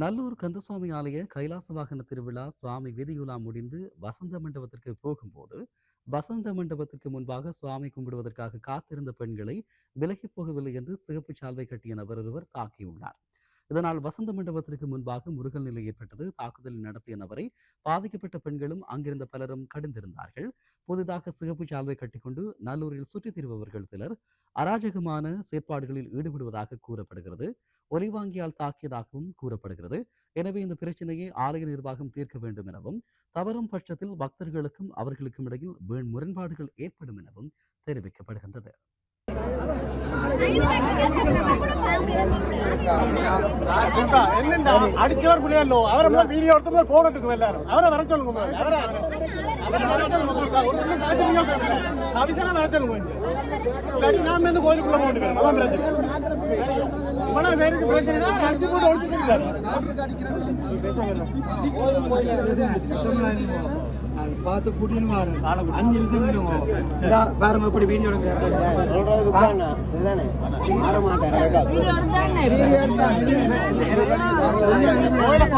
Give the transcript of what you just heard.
நல்லூர் கந்தசுவாமி ஆலய கைலாச வாகன திருவிழா சுவாமி வீதியுலா முடிந்து வசந்த மண்டபத்திற்கு போகும்போது வசந்த மண்டபத்திற்கு முன்பாக சுவாமி கும்பிடுவதற்காக காத்திருந்த பெண்களை விலகி போகவில்லை என்று சிகப்பு சால்வை கட்டிய நபர் ஒருவர் தாக்கியுள்ளார். இதனால் வசந்த மண்டபத்திற்கு முன்பாக முருகல் நிலை ஏற்பட்டது. தாக்குதல் நடத்திய நபரை பாதிக்கப்பட்ட பெண்களும் அங்கிருந்த பலரும் கடிந்திருந்தார்கள். புதிதாக சிகப்பு சால்வை கட்டிக்கொண்டு நல்லூரில் சுற்றித் திரிபவர்கள் சிலர் அராஜகமான செயற்பாடுகளில் ஈடுபடுவதாக கூறப்படுகிறது. ஒலிவாங்கியால் தாக்கியதாகவும் கூறப்படுகிறது. எனவே இந்த பிரச்சனையை ஆலய நிர்வாகம் தீர்க்க வேண்டும் எனவும் தவறும் பட்சத்தில் பக்தர்களுக்கும் அவர்களுக்கும் இடையில் வீண் முரண்பாடுகள் ஏற்படும் எனவும் தெரிவிக்கப்படுகின்றது. அவரை முதல் வீடியோ எடுத்து எல்லாரும். அவரை வர சொல்லுங்க. அவரை அபிஷேகம் வர சொல்லுங்க. நாம கோயிலுக்குள்ள அதான் பிரச்சனை. பார்த்து கூட்டின்னு வாரு அஞ்சு நிமிஷம் நில்லுங்க இந்தா பாருங்க வீடியோ கோயிலை